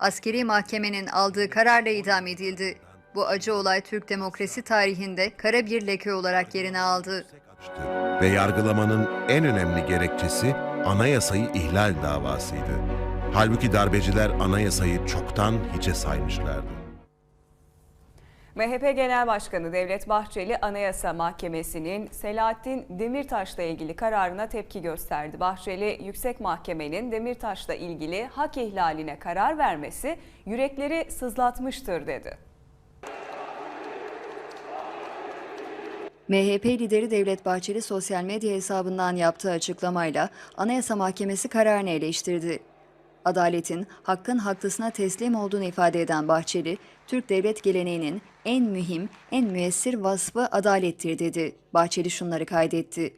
Askeri mahkemenin aldığı kararla idam edildi. Bu acı olay Türk demokrasi tarihinde kara bir leke olarak yerini aldı. ve yargılamanın en önemli gerekçesi anayasayı ihlal davasıydı. Halbuki darbeciler anayasayı çoktan hiçe saymışlardı. MHP Genel Başkanı Devlet Bahçeli Anayasa Mahkemesi'nin Selahattin Demirtaş'la ilgili kararına tepki gösterdi. Bahçeli, Yüksek Mahkemenin Demirtaş'la ilgili hak ihlaline karar vermesi yürekleri sızlatmıştır dedi. MHP lideri Devlet Bahçeli sosyal medya hesabından yaptığı açıklamayla Anayasa Mahkemesi kararını eleştirdi. Adaletin hakkın haklısına teslim olduğunu ifade eden Bahçeli, Türk devlet geleneğinin en mühim, en müessir vasfı adalettir dedi. Bahçeli şunları kaydetti.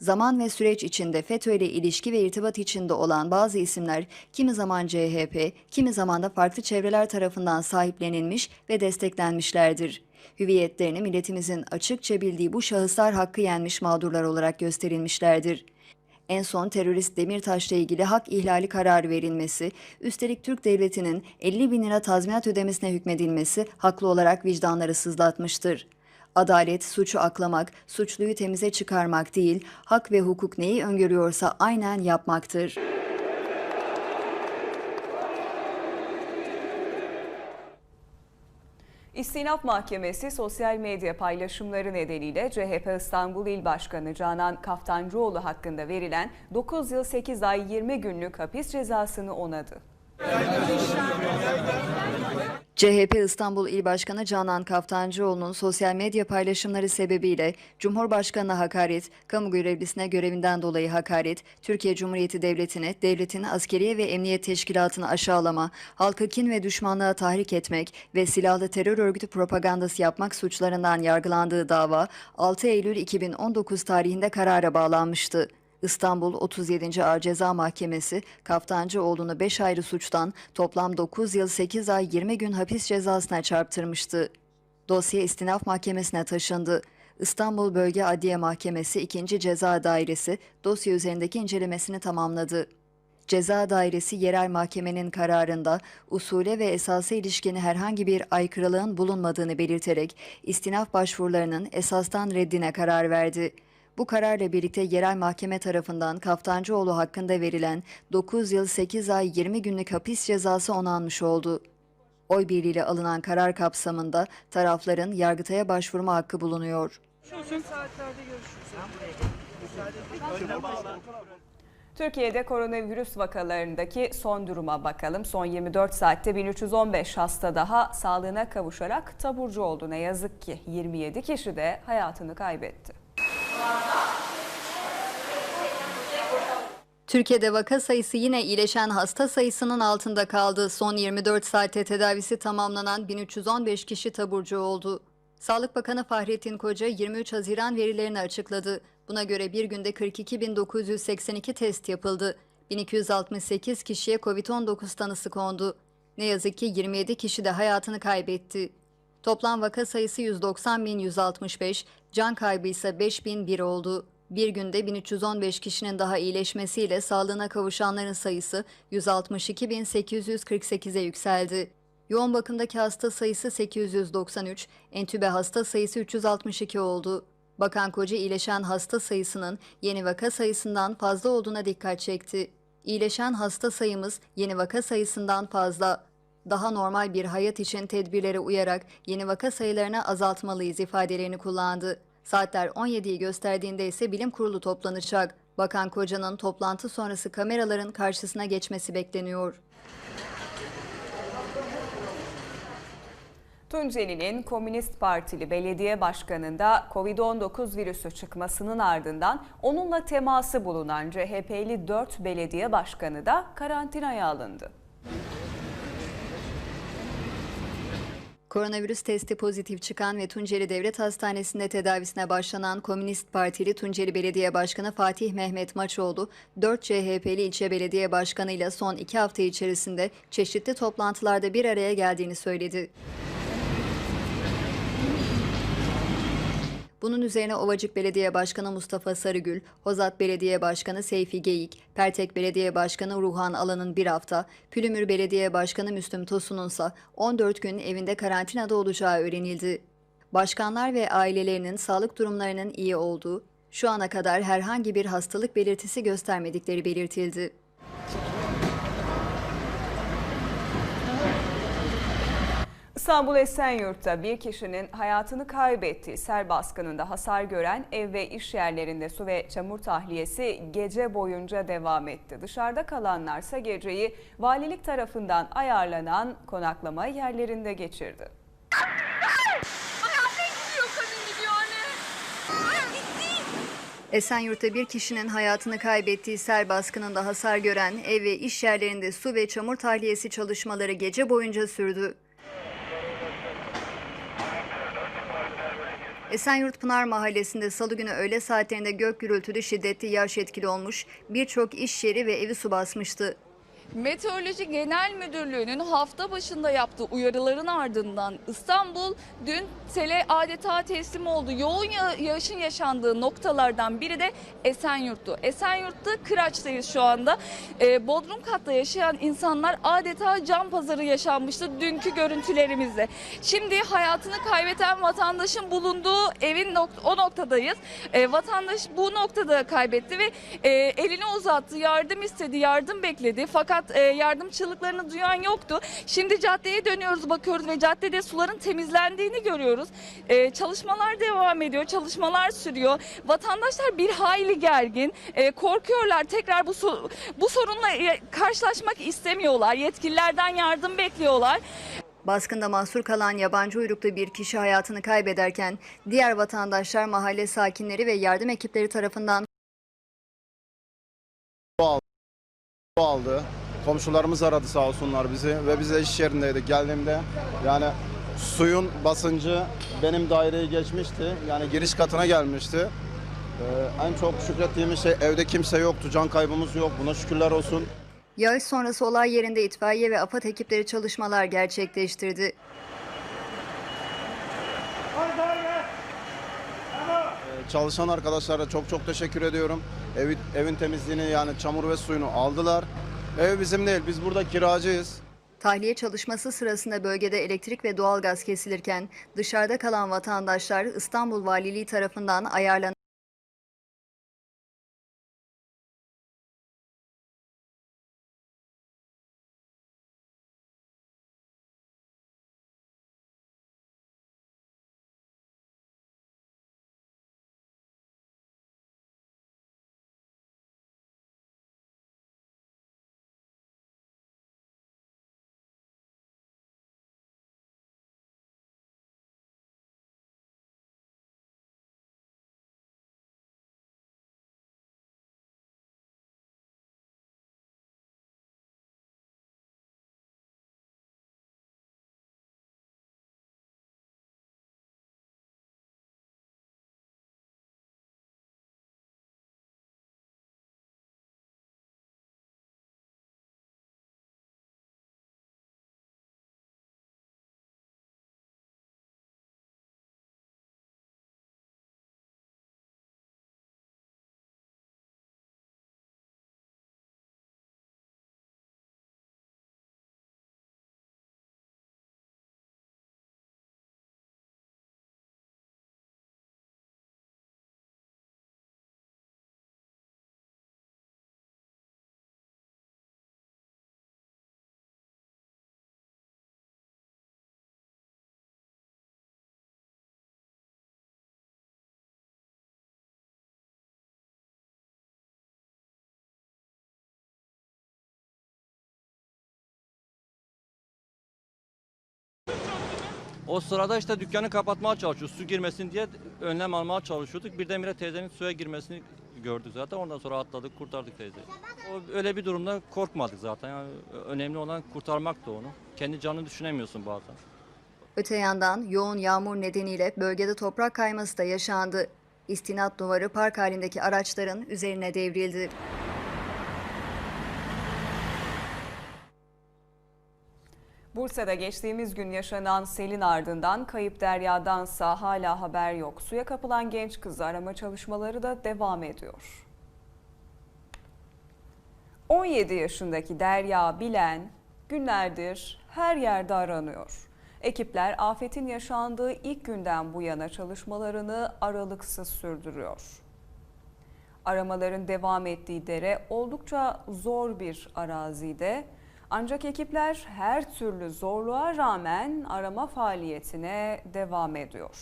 Zaman ve süreç içinde FETÖ ile ilişki ve irtibat içinde olan bazı isimler kimi zaman CHP, kimi zaman da farklı çevreler tarafından sahiplenilmiş ve desteklenmişlerdir. Hüviyetlerini milletimizin açıkça bildiği bu şahıslar hakkı yenmiş mağdurlar olarak gösterilmişlerdir. En son terörist Demirtaş'la ilgili hak ihlali kararı verilmesi, üstelik Türk Devleti'nin 50 bin lira tazminat ödemesine hükmedilmesi haklı olarak vicdanları sızlatmıştır. Adalet, suçu aklamak, suçluyu temize çıkarmak değil, hak ve hukuk neyi öngörüyorsa aynen yapmaktır. İstinaf Mahkemesi sosyal medya paylaşımları nedeniyle CHP İstanbul İl Başkanı Canan Kaftancıoğlu hakkında verilen 9 yıl 8 ay 20 günlük hapis cezasını onadı. CHP İstanbul İl Başkanı Canan Kaftancıoğlu'nun sosyal medya paylaşımları sebebiyle Cumhurbaşkanı'na hakaret, kamu görevlisine görevinden dolayı hakaret, Türkiye Cumhuriyeti Devleti'ne, devletin askeriye ve emniyet teşkilatını aşağılama, halkı kin ve düşmanlığa tahrik etmek ve silahlı terör örgütü propagandası yapmak suçlarından yargılandığı dava 6 Eylül 2019 tarihinde karara bağlanmıştı. İstanbul 37. Ağır Ceza Mahkemesi Kaftancıoğlu'nu 5 ayrı suçtan toplam 9 yıl 8 ay 20 gün hapis cezasına çarptırmıştı. Dosya istinaf mahkemesine taşındı. İstanbul Bölge Adliye Mahkemesi 2. Ceza Dairesi dosya üzerindeki incelemesini tamamladı. Ceza Dairesi yerel mahkemenin kararında usule ve esasa ilişkin herhangi bir aykırılığın bulunmadığını belirterek istinaf başvurularının esastan reddine karar verdi. Bu kararla birlikte yerel mahkeme tarafından Kaftancıoğlu hakkında verilen 9 yıl 8 ay 20 günlük hapis cezası onanmış oldu. Oy birliğiyle alınan karar kapsamında tarafların Yargıtay'a başvurma hakkı bulunuyor. Türkiye'de koronavirüs vakalarındaki son duruma bakalım. Son 24 saatte 1315 hasta daha sağlığına kavuşarak taburcu oldu. Ne yazık ki 27 kişi de hayatını kaybetti. Türkiye'de vaka sayısı yine iyileşen hasta sayısının altında kaldı. Son 24 saatte tedavisi tamamlanan 1315 kişi taburcu oldu. Sağlık Bakanı Fahrettin Koca 23 Haziran verilerini açıkladı. Buna göre bir günde 42.982 test yapıldı. 1268 kişiye COVID-19 tanısı kondu. Ne yazık ki 27 kişi de hayatını kaybetti. Toplam vaka sayısı 190.165, can kaybı ise 5001 oldu. Bir günde 1315 kişinin daha iyileşmesiyle sağlığına kavuşanların sayısı 162.848'e yükseldi. Yoğun bakımdaki hasta sayısı 893, entübe hasta sayısı 362 oldu. Bakan Koca iyileşen hasta sayısının yeni vaka sayısından fazla olduğuna dikkat çekti. İyileşen hasta sayımız yeni vaka sayısından fazla. Daha normal bir hayat için tedbirlere uyarak yeni vaka sayılarını azaltmalıyız ifadelerini kullandı. Saatler 17'yi gösterdiğinde ise bilim kurulu toplanacak. Bakan Koca'nın toplantı sonrası kameraların karşısına geçmesi bekleniyor. Tunceli'nin Komünist Partili belediye başkanında Covid-19 virüsü çıkmasının ardından onunla teması bulunan CHP'li 4 belediye başkanı da karantinaya alındı. Koronavirüs testi pozitif çıkan ve Tunceli Devlet Hastanesi'nde tedavisine başlanan Komünist Partili Tunceli Belediye Başkanı Fatih Mehmet Maçoğlu, 4 CHP'li ilçe belediye başkanıyla son iki hafta içerisinde çeşitli toplantılarda bir araya geldiğini söyledi. Bunun üzerine Ovacık Belediye Başkanı Mustafa Sarıgül, Hozat Belediye Başkanı Seyfi Geyik, Pertek Belediye Başkanı Ruhan Alan'ın bir hafta, Pülümür Belediye Başkanı Müslüm Tosun'un ise 14 gün evinde karantinada olacağı öğrenildi. Başkanlar ve ailelerinin sağlık durumlarının iyi olduğu, şu ana kadar herhangi bir hastalık belirtisi göstermedikleri belirtildi. İstanbul Esenyurt'ta bir kişinin hayatını kaybettiği sel baskınında hasar gören ev ve iş yerlerinde su ve çamur tahliyesi gece boyunca devam etti. Dışarıda kalanlarsa geceyi valilik tarafından ayarlanan konaklama yerlerinde geçirdi. Esenyurt'ta bir kişinin hayatını kaybettiği sel baskınında hasar gören ev ve iş yerlerinde su ve çamur tahliyesi çalışmaları gece boyunca sürdü. Esenyurt Pınar Mahallesi'nde salı günü öğle saatlerinde gök gürültülü şiddetli yağış etkili olmuş, birçok iş yeri ve evi su basmıştı. Meteoroloji Genel Müdürlüğü'nün hafta başında yaptığı uyarıların ardından İstanbul dün sele adeta teslim oldu. Yoğun ya- yağışın yaşandığı noktalardan biri de Esenyurt'tu. Esenyurt'ta Kıraç'tayız şu anda. Ee, Bodrum katta yaşayan insanlar adeta can pazarı yaşanmıştı dünkü görüntülerimizde. Şimdi hayatını kaybeden vatandaşın bulunduğu evin nok- o noktadayız. Ee, vatandaş bu noktada kaybetti ve e, elini uzattı, yardım istedi, yardım bekledi. Fakat e, yardım çığlıklarını duyan yoktu. Şimdi caddeye dönüyoruz, bakıyoruz ve caddede suların temizlendiğini görüyoruz. E, çalışmalar devam ediyor, çalışmalar sürüyor. Vatandaşlar bir hayli gergin, e, korkuyorlar. Tekrar bu so- bu sorunla e, karşılaşmak istemiyorlar. Yetkililerden yardım bekliyorlar. Baskında mahsur kalan yabancı uyruklu bir kişi hayatını kaybederken diğer vatandaşlar mahalle sakinleri ve yardım ekipleri tarafından Su aldı. Komşularımız aradı sağ olsunlar bizi ve biz de iş yerindeydik geldiğimde yani suyun basıncı benim daireyi geçmişti. Yani giriş katına gelmişti. Ee, en çok şükrettiğimiz şey evde kimse yoktu. Can kaybımız yok. Buna şükürler olsun. yağış sonrası olay yerinde itfaiye ve AFAD ekipleri çalışmalar gerçekleştirdi. Ee, çalışan arkadaşlara çok çok teşekkür ediyorum. Evi, evin temizliğini yani çamur ve suyunu aldılar. Ev bizim değil. Biz burada kiracıyız. Tahliye çalışması sırasında bölgede elektrik ve doğalgaz kesilirken dışarıda kalan vatandaşlar İstanbul Valiliği tarafından ayarlanan O sırada işte dükkanı kapatmaya çalışıyoruz. Su girmesin diye önlem almaya çalışıyorduk. Birdenbire teyzenin suya girmesini gördük zaten. Ondan sonra atladık, kurtardık teyzeyi. O öyle bir durumda korkmadık zaten. Yani önemli olan kurtarmaktı onu. Kendi canını düşünemiyorsun bazen. Öte yandan yoğun yağmur nedeniyle bölgede toprak kayması da yaşandı. İstinat duvarı park halindeki araçların üzerine devrildi. Bursa'da geçtiğimiz gün yaşanan selin ardından kayıp Derya'dansa hala haber yok. Suya kapılan genç kızı arama çalışmaları da devam ediyor. 17 yaşındaki Derya Bilen günlerdir her yerde aranıyor. Ekipler afetin yaşandığı ilk günden bu yana çalışmalarını aralıksız sürdürüyor. Aramaların devam ettiği dere oldukça zor bir arazide. Ancak ekipler her türlü zorluğa rağmen arama faaliyetine devam ediyor.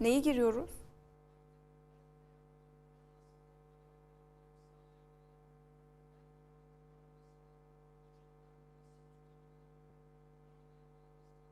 Neyi giriyoruz?